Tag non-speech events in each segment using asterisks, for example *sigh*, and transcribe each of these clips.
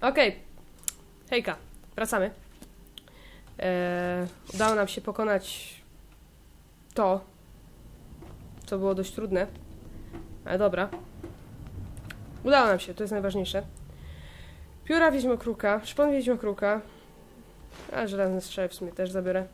Okej. Hejka. Wracamy. Eee, udało nam się pokonać to, co było dość trudne. Ale dobra. Udało nam się, to jest najważniejsze. Pióra wiedźmokruka, szpon wiedźmokruka. A żelazne strzały w sumie też zabiorę.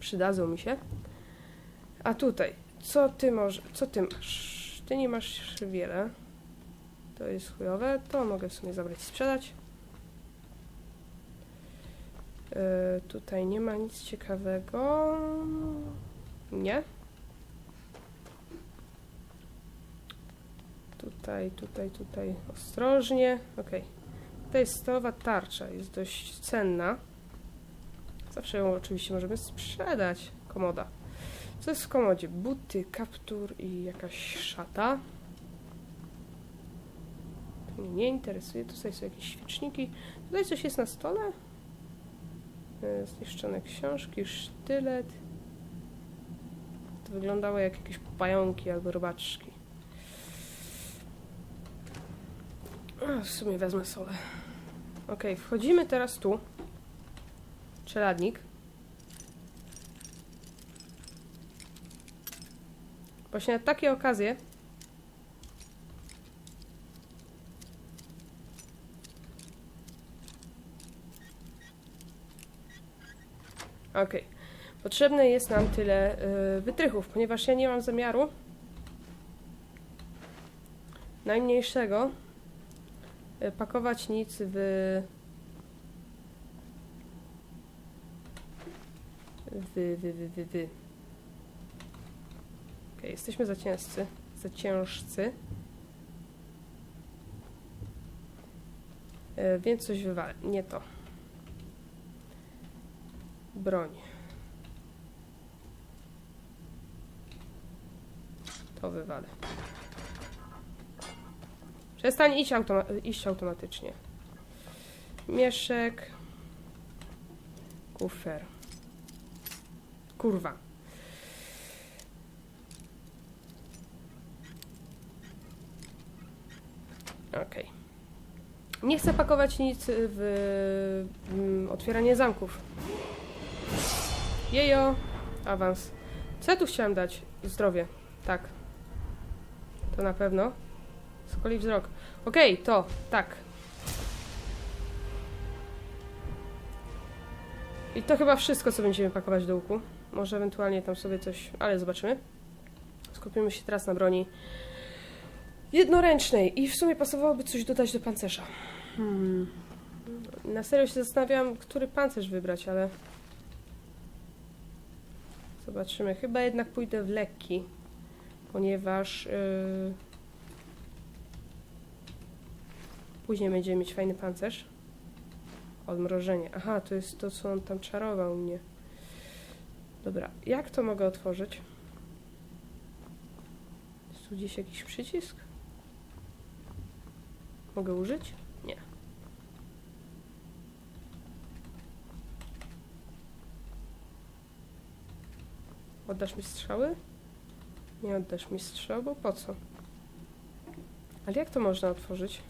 Przydadzą mi się. A tutaj, co ty może, co ty masz? Ty nie masz wiele. To jest chujowe, to mogę w sumie zabrać i sprzedać. Yy, tutaj nie ma nic ciekawego. Nie. Tutaj, tutaj, tutaj ostrożnie. Ok. Tutaj stalowa tarcza jest dość cenna. Zawsze ją oczywiście możemy sprzedać. Komoda. Co jest w komodzie? Buty, kaptur i jakaś szata. Mnie nie interesuje. Tutaj są jakieś świeczniki. Tutaj coś jest na stole? E, Zniszczone książki, sztylet. To wyglądało jak jakieś pająki albo robaczki. W sumie wezmę solę. Ok, wchodzimy teraz tu. Czeladnik. Właśnie na takie okazje Okej. Potrzebne jest nam tyle y, wytrychów, ponieważ ja nie mam zamiaru najmniejszego y, pakować nic w wy, wy, wy, wy, wy. Okej, jesteśmy za ciężcy. Za ciężcy. Więc coś wywalę. Nie to. Broń. To wywalę. Przestań iść, automa- iść automatycznie. Mieszek. Kufer. Kurwa. Okej. Nie chcę pakować nic w mm, otwieranie zamków. Jejo, awans. Co ja tu chciałam dać? Zdrowie, tak. To na pewno. Skoli wzrok. Okej, to, tak. I to chyba wszystko, co będziemy pakować do łuku. Może ewentualnie tam sobie coś, ale zobaczymy. Skupimy się teraz na broni jednoręcznej i w sumie pasowałoby coś dodać do pancerza. Hmm. Na serio się zastanawiam, który pancerz wybrać, ale... Zobaczymy. Chyba jednak pójdę w lekki, ponieważ yy, później będziemy mieć fajny pancerz. Odmrożenie. Aha, to jest to, co on tam czarował mnie. Dobra, jak to mogę otworzyć? Jest tu gdzieś jakiś przycisk? Mogę użyć? Nie. Oddasz mi strzały? Nie oddasz mi strzał, bo po co? Ale jak to można otworzyć?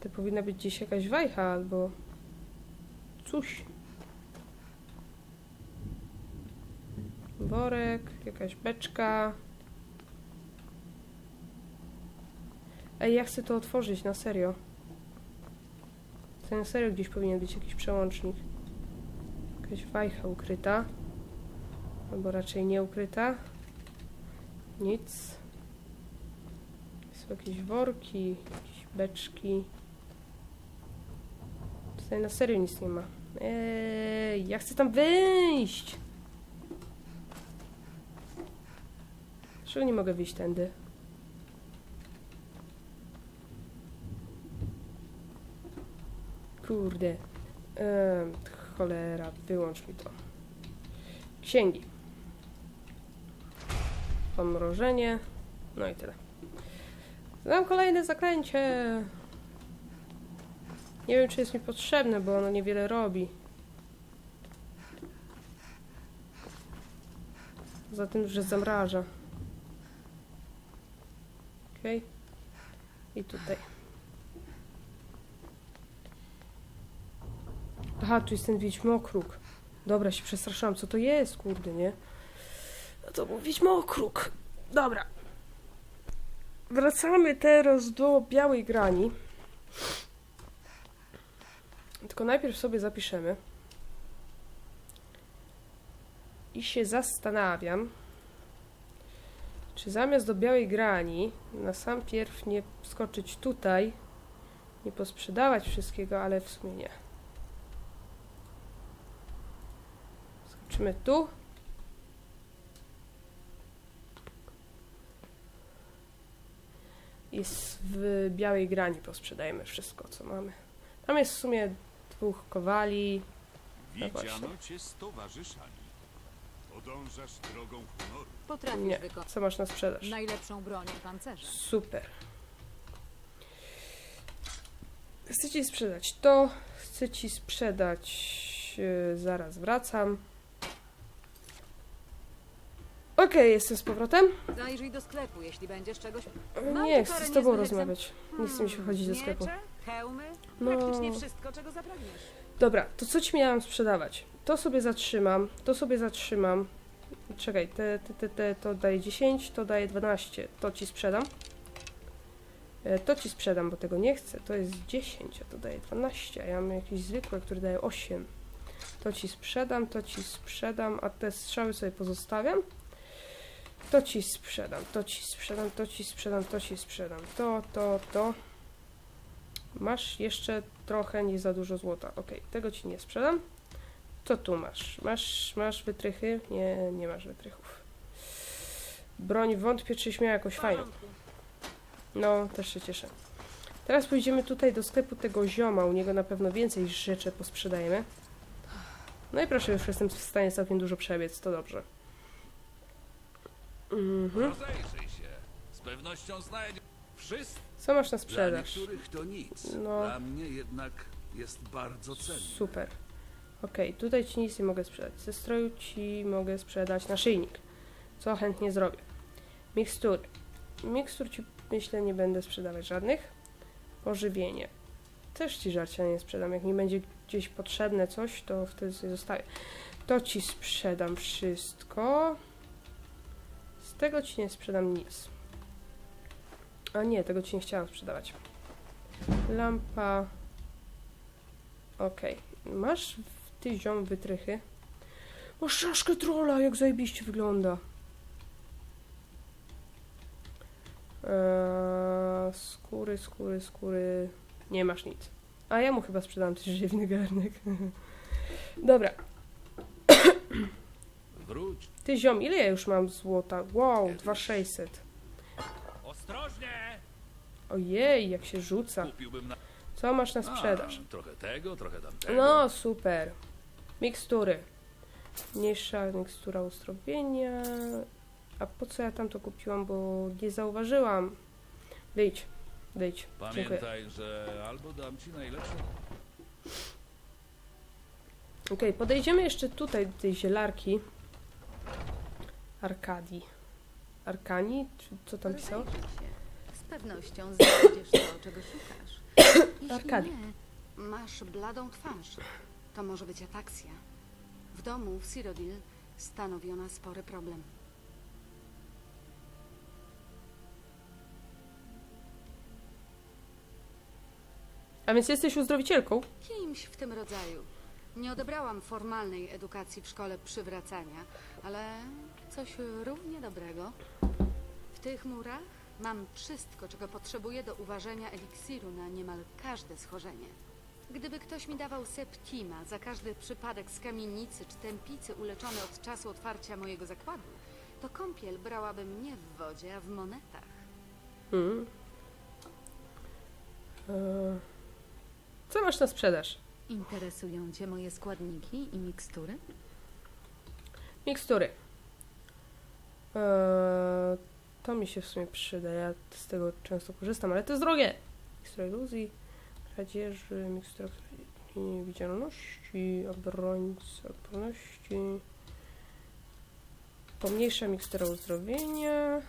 To powinna być gdzieś jakaś wajcha albo coś. Worek, jakaś beczka. Ej, ja chcę to otworzyć, na serio. To na serio gdzieś powinien być jakiś przełącznik. Jakaś wajcha ukryta. Albo raczej nie ukryta. Nic. Są jakieś worki, jakieś beczki. Tutaj na serio nic nie ma. Eee, ja chcę tam wyjść! Dlaczego nie mogę wyjść tędy? Kurde. Ehm, cholera, wyłącz mi to. Księgi pomrożenie. No i tyle. Znam kolejne zaklęcie. Nie wiem, czy jest mi potrzebne, bo ono niewiele robi. Za tym, że zamraża. Okej. Okay. I tutaj. Aha, tu jest ten wiedźmokruk. Dobra, się przestraszyłam. Co to jest, kurde, nie? To był wiedźmokruk. Dobra. Wracamy teraz do białej grani. Tylko najpierw sobie zapiszemy. I się zastanawiam, czy zamiast do białej grani na sam pierw nie skoczyć tutaj, nie posprzedawać wszystkiego, ale w sumie nie. Skoczymy tu. I w białej grani posprzedajemy wszystko, co mamy. Tam jest w sumie dwóch kowali. No właśnie. Widziano cię z towarzyszami. Podążasz drogą honoru. Potrafisz Nie. wykonać Co masz na sprzedaż? najlepszą broń i pancerze. Super. Chcę ci sprzedać to. Chcę ci sprzedać. Yy, zaraz wracam. Okej, jestem z powrotem. Zajrzyj do sklepu, jeśli będziesz czegoś... Mam Nie, tu chcę parę z tobą niezłych rozmawiać. Nie chcę mi się chodzić do Miecze, sklepu. hełmy, No. praktycznie wszystko, czego zapragniesz. Dobra, to co ci miałam sprzedawać? To sobie zatrzymam, to sobie zatrzymam. Czekaj, te, te, te, te to daje 10, to daje 12. To ci sprzedam. E, To ci sprzedam, bo tego nie chcę. To jest 10, a to daje 12. A ja mam jakieś zwykłe, które daje 8. To ci sprzedam, to ci sprzedam, a te strzały sobie pozostawiam. To ci sprzedam, to ci sprzedam, to ci sprzedam, to ci sprzedam. To, to, to. Masz jeszcze trochę, nie za dużo złota. Ok, tego ci nie sprzedam. Co tu masz? Masz, masz wytrychy? Nie, nie masz wytrychów. Broń wątpię, czyś miała jakąś fajną. No, też się cieszę. Teraz pójdziemy tutaj do sklepu tego zioma. U niego na pewno więcej rzeczy posprzedajemy. No i proszę, już jestem w stanie całkiem dużo przebiec, to dobrze. Mhm. Rozejrzyj się. Z pewnością znajdziesz wszystko. Co masz na Dla sprzedaż? niektórych to nic. No. Dla mnie jednak jest bardzo cenny. Super. Okej, tutaj ci nic nie mogę sprzedać. Ze stroju ci mogę sprzedać naszyjnik, co chętnie zrobię. Mikstury. Mikstur ci myślę nie będę sprzedawać żadnych. Pożywienie. Też ci żarcia nie sprzedam. Jak mi będzie gdzieś potrzebne coś, to wtedy sobie zostawię. To ci sprzedam wszystko. Tego ci nie sprzedam nic. A nie, tego ci nie chciałam sprzedawać. Lampa. Okej. Masz w ty ziom wytrychy? Masz czaszkę trolla, jak zajebiście wygląda. Eee, skóry, skóry, skóry. Nie masz nic. A ja mu chyba sprzedam *laughs* też ziewny garnek. Dobra. Wróć. Ty ziom, ile ja już mam złota? Wow, 2600. Ostrożnie! Ojej, jak się rzuca. Kupiłbym na Co masz na sprzedaż? A, trochę tego, trochę tamtego. No, super. Mikstury. Mniejsza mikstura uzdrowienia. A po co ja tam to kupiłam, bo nie zauważyłam. Wyjdź, wyjdź. Dziękuję. Pamiętaj, że albo dam ci najlepsze. Okej, podejdziemy jeszcze tutaj do tej zielarki. Arkadii. Arkani? Czy co tam pisał? Rozejrzyj się. Z pewnością znajdziesz to, czego szukasz. Jeśli Arkadii. nie, masz bladą twarz. To może być ataksja. W domu w Cyrodiil stanowi ona spory problem. A więc jesteś uzdrowicielką? Kimś w tym rodzaju. Nie odebrałam formalnej edukacji w szkole przywracania, ale coś równie dobrego. W tych murach mam wszystko, czego potrzebuję do uważenia eliksiru na niemal każde schorzenie. Gdyby ktoś mi dawał septima za każdy przypadek z kamienicy czy tępicy uleczony od czasu otwarcia mojego zakładu, to kąpiel brałabym nie w wodzie, a w monetach. Hmm. Eee, Co masz na sprzedaż? Interesują Cię moje składniki i mikstury? Mikstury. Eee, to mi się w sumie przyda. Ja z tego często korzystam, ale to jest drogie. Mikstura iluzji, kradzieży, mikstura niewidzialności, obrońcy, odporności. Pomniejsza mikstura uzdrowienia.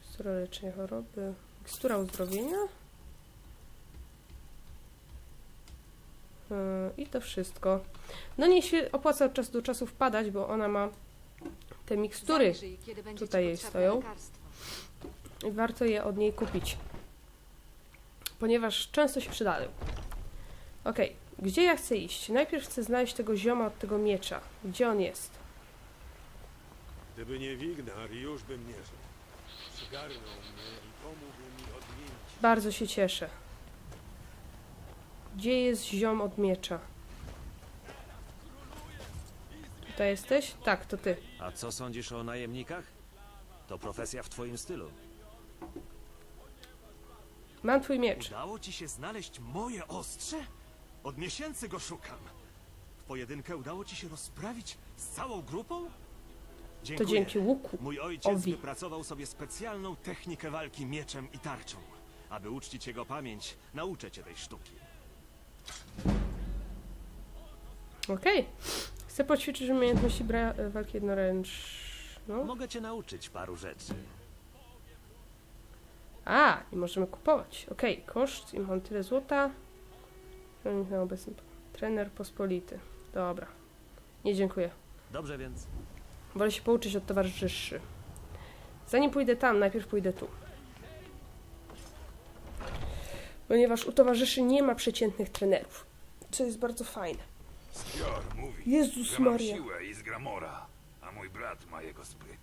Mikstura leczenia choroby. Mikstura uzdrowienia. I to wszystko. No nie się opłaca od czasu do czasu wpadać, bo ona ma te mikstury. Tutaj jej stoją. I warto je od niej kupić. Ponieważ często się przydają. Okej, gdzie ja chcę iść? Najpierw chcę znaleźć tego zioma od tego miecza. Gdzie on jest? Gdyby nie Wignar, już bym nie żył. Przygarnął mnie i pomógł mi odmienić. Bardzo się cieszę. Gdzie jest ziom od miecza? Tutaj jesteś? Tak, to ty. A co sądzisz o najemnikach? To profesja w twoim stylu. Mam twój miecz. Udało ci się znaleźć moje ostrze? Od miesięcy go szukam. W pojedynkę udało ci się rozprawić z całą grupą? To Dziękuję. dzięki łuku. Mój ojciec Owi. wypracował sobie specjalną technikę walki mieczem i tarczą. Aby uczcić jego pamięć, nauczę cię tej sztuki. Okej. Chcę poćwiczyć umiejętności bra- walki jednoręczną. Mogę cię nauczyć paru rzeczy. A, i możemy kupować. Okej, koszt i mam tyle złota. Trening na obecny. Trener pospolity. Dobra. Nie dziękuję. Dobrze więc. Wolę się pouczyć od towarzyszy. Zanim pójdę tam, najpierw pójdę tu. Ponieważ u towarzyszy nie ma przeciętnych trenerów. Co jest bardzo fajne. Mówi, Jezus że mam Maria. siłę i z Gramora, a mój brat ma jego spryt.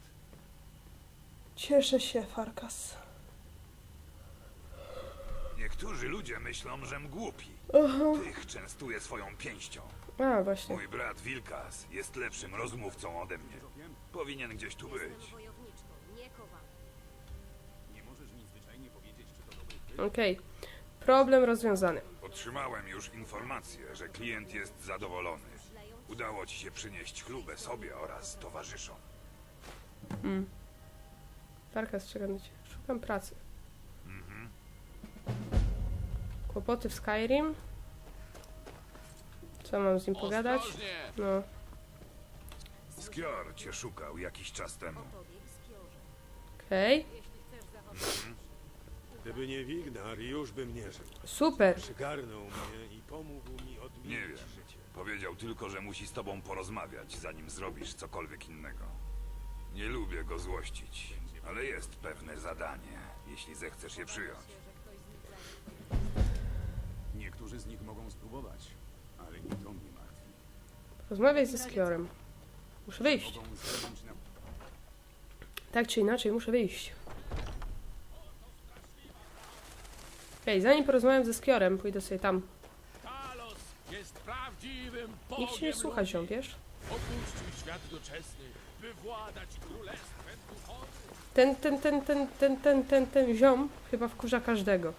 Cieszę się, Farkas. Niektórzy ludzie myślą, żem głupi. Aha. Tych częstuje swoją pięścią. A, właśnie. Mój brat Wilkas jest lepszym rozmówcą ode mnie. Powinien gdzieś tu być. Okej. Problem rozwiązany. Otrzymałem już informację, że klient jest zadowolony. Udało ci się przynieść chlubę sobie oraz towarzyszom. Farkas, czekam na ciebie. Szukam pracy. Kłopoty w Skyrim. Co mam z nim pogadać? Ostrożnie! No. Skior cię szukał jakiś czas temu. Okej. Gdyby nie Wignar, już bym nie żył. Super. Przygarnął mnie i pomógł mi Nie odmienić wiem. życie. Powiedział tylko, że musi z tobą porozmawiać, zanim zrobisz cokolwiek innego. Nie lubię go złościć, ale jest pewne zadanie, jeśli zechcesz je przyjąć. Niektórzy z nich mogą spróbować, ale nie to mnie martwi. Rozmawiaj ze Skiorem. Muszę wyjść. Mogą zginąć na Tak czy inaczej, muszę wyjść. Okej, zanim porozmawiam ze Skiorem, pójdę sobie tam. Talos jest prawdziwym Nikt się nie słucha, ziom, wiesz? Opuścił świat doczesny, by władać królestwem duchowym. Ten, ten, ten, ten, ten, ten, ten, ten ziom chyba wkurza każdego.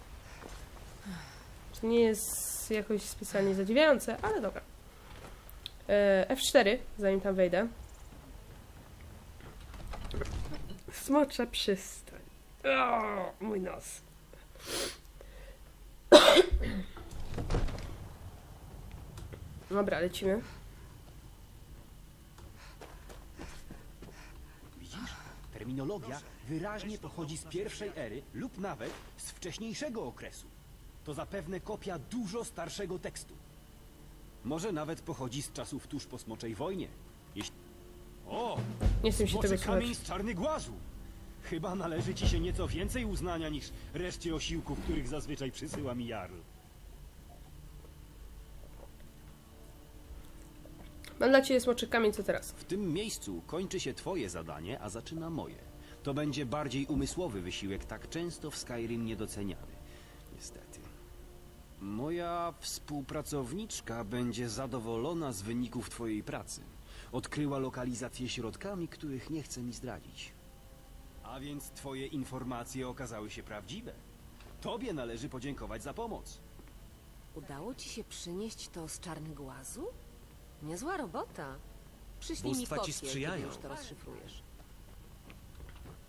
To nie jest jakoś specjalnie zadziwiające, ale dobra. E, F4, zanim tam wejdę. Smocza przystań. O, mój nos. Dobra, lecimy. Widzisz? Terminologia wyraźnie pochodzi z pierwszej ery lub nawet z wcześniejszego okresu. To zapewne kopia dużo starszego tekstu. Może nawet pochodzi z czasów tuż po Smoczej Wojnie. Jeśli... O! Nie chcę mi się tego słuchać. kamień z czarny głazu! Chyba należy ci się nieco więcej uznania niż reszcie osiłków, których zazwyczaj przysyła mi Jarl. Mam dla Ciebie smoczy kamień, co teraz? W tym miejscu kończy się twoje zadanie, a zaczyna moje. To będzie bardziej umysłowy wysiłek, tak często w Skyrim niedoceniany. Niestety. Moja współpracowniczka będzie zadowolona z wyników twojej pracy. Odkryła lokalizację środkami, których nie chce mi zdradzić. A więc twoje informacje okazały się prawdziwe. Tobie należy podziękować za pomoc. Udało ci się przynieść to z czarnogłazu? Niezła robota. Przyślij mi Bóstwa ci kopię, sprzyjają. kiedy już to rozszyfrujesz.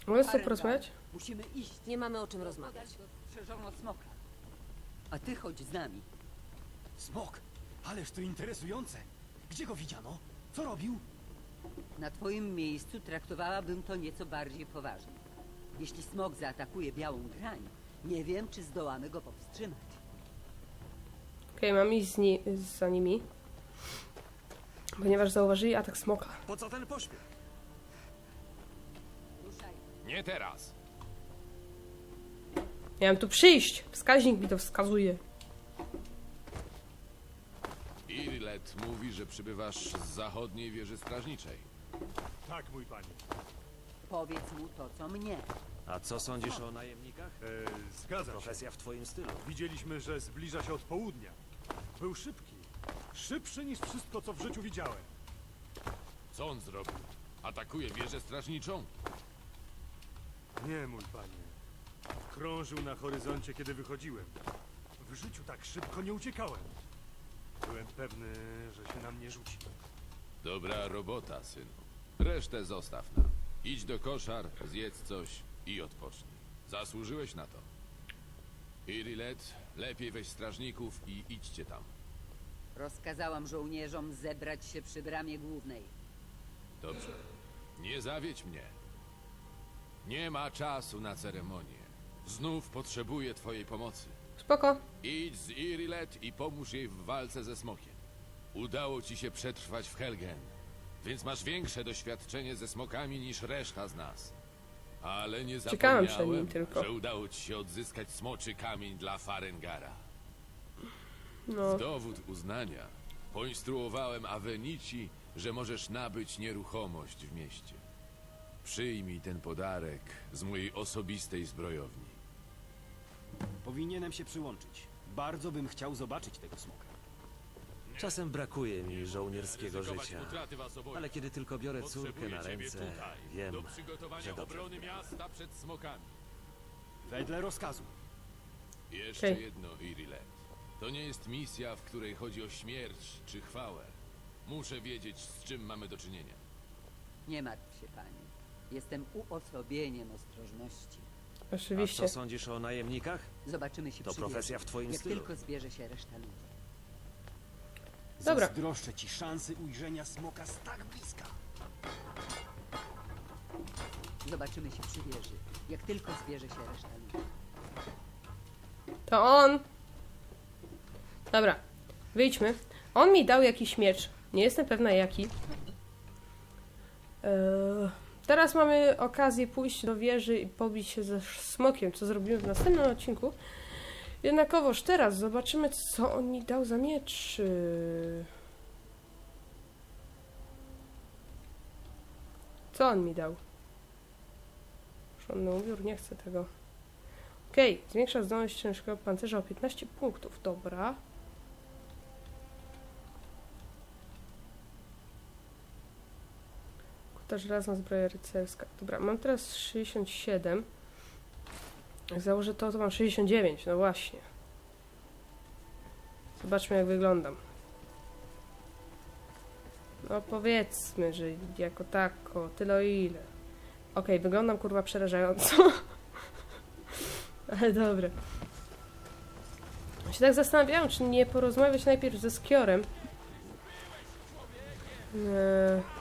Mogę z tobą porozmawiać? Musimy iść. Nie mamy o czym rozmawiać. Strzeżono smoka. A ty chodź z nami. Smok! Ależ to interesujące! Gdzie go widziano? Co robił? Na twoim miejscu traktowałabym to nieco bardziej poważnie. Jeśli smok zaatakuje białą grań, nie wiem, czy zdołamy go powstrzymać. Okej, mam iść z ni za nimi. Ponieważ zauważyli atak smoka. Po co ten pośpiech? Nie teraz. Miałem tu przyjść! Wskaźnik mi to wskazuje. Mówi, że przybywasz z zachodniej wieży strażniczej. Tak, mój panie. Powiedz mu to, co mnie. A co sądzisz o najemnikach? E, zgadzam się. Profesja w twoim stylu. Widzieliśmy, że zbliża się od południa. Był szybki. Szybszy niż wszystko, co w życiu widziałem. Co on zrobił? Atakuje wieżę strażniczą? Nie, mój panie. Krążył na horyzoncie, kiedy wychodziłem. W życiu tak szybko nie uciekałem. Byłem pewny, że się na mnie rzuci. Dobra robota, synu. Resztę zostaw nam. Idź do koszar, zjedz coś i odpocznij. Zasłużyłeś na to. Irilet, lepiej weź strażników i idźcie tam. Rozkazałam żołnierzom zebrać się przy bramie głównej. Dobrze. Nie zawiedź mnie. Nie ma czasu na ceremonię. Znów potrzebuję twojej pomocy. Spoko. Idź z Irilet i pomóż jej w walce ze smokiem. Udało ci się przetrwać w Helgen, więc masz większe doświadczenie ze smokami niż reszta z nas. Ale nie Czekałem przed zapomniałem, nim tylko. że udało ci się odzyskać smoczy kamień dla Farengara. No. W dowód uznania poinstruowałem Avenici, że możesz nabyć nieruchomość w mieście. Przyjmij ten podarek z mojej osobistej zbrojowni. Powinienem się przyłączyć. Bardzo bym chciał zobaczyć tego smoka. Czasem brakuje mi żołnierskiego Ryzykować życia. utraty was oboje. Ale kiedy tylko biorę córkę Potrzebuję na ciebie ręce, tutaj, wiem, do przygotowania że dobrze. obrony miasta przed smokami. Wedle rozkazu. Jeszcze Okej. jedno, Irilet. To nie jest misja, w której chodzi o śmierć czy chwałę. Muszę wiedzieć, z czym mamy do czynienia. Nie martw się, pani. Jestem uosobieniem ostrożności. A Oczywiście. co sądzisz o najemnikach? Zobaczymy się To przy profesja wieży, w twoim jak stylu. tylko zbierze się reszta ludzi. Dobra. Zazdroszczę ci szansy ujrzenia smoka z tak bliska. Zobaczymy się przy wieży, jak tylko zbierze się reszta ludzi. To on. Dobra. Wyjdźmy. On mi dał jakiś miecz. Nie jestem pewna jaki. Eee, teraz mamy okazję pójść do wieży i pobić się ze smokiem, co zrobimy w następnym odcinku. Jednakowoż teraz zobaczymy, co on mi dał za miecz. Co on mi dał? Żadny ubiór, nie chcę tego. Okej, zwiększa zdolność ciężkiego pancerza o 15 punktów. Dobra. Kuta żelazna zbroja rycerska. Dobra, mam teraz 67. Jak założę to, to mam 69. No właśnie. Zobaczmy, jak wyglądam. No powiedzmy, że jako tako, tyle o ile. Okej, wyglądam kurwa przerażająco. *laughs* Ale dobra. Się tak zastanawiałam, czy nie porozmawiać najpierw ze Skiorem. Eee,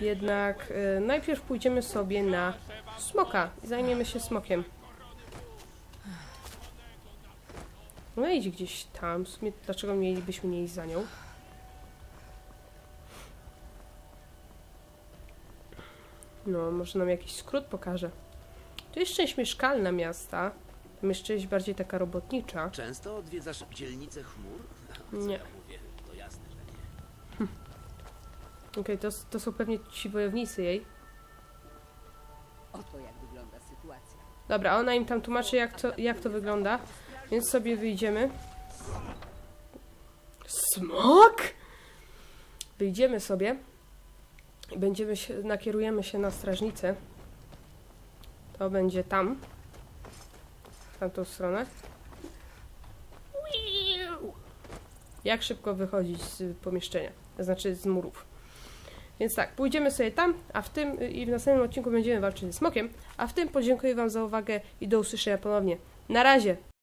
jednak e, najpierw pójdziemy sobie na smoka i zajmiemy się smokiem. No idź gdzieś tam. W sumie dlaczego mielibyśmy nie iść za nią? No, może nam jakiś skrót pokaże. To jest część mieszkalna miasta. Tam jest część bardziej taka robotnicza. Często odwiedzasz dzielnicę chmur? Nie. Mówię, to jasne, że nie. Okej, to, to są pewnie ci wojownicy jej. Oto jak wygląda sytuacja. Dobra, ona im tam tłumaczy, jak to, jak to wygląda. Więc sobie wyjdziemy. Smok! Wyjdziemy sobie. I będziemy się, nakierujemy się na strażnicę. To będzie tam. W tamtą stronę. Jak szybko wychodzić z pomieszczenia, znaczy z murów. Więc tak, pójdziemy sobie tam, a w tym i w następnym odcinku będziemy walczyć ze smokiem, a w tym podziękuję Wam za uwagę i do usłyszenia ponownie. Na razie!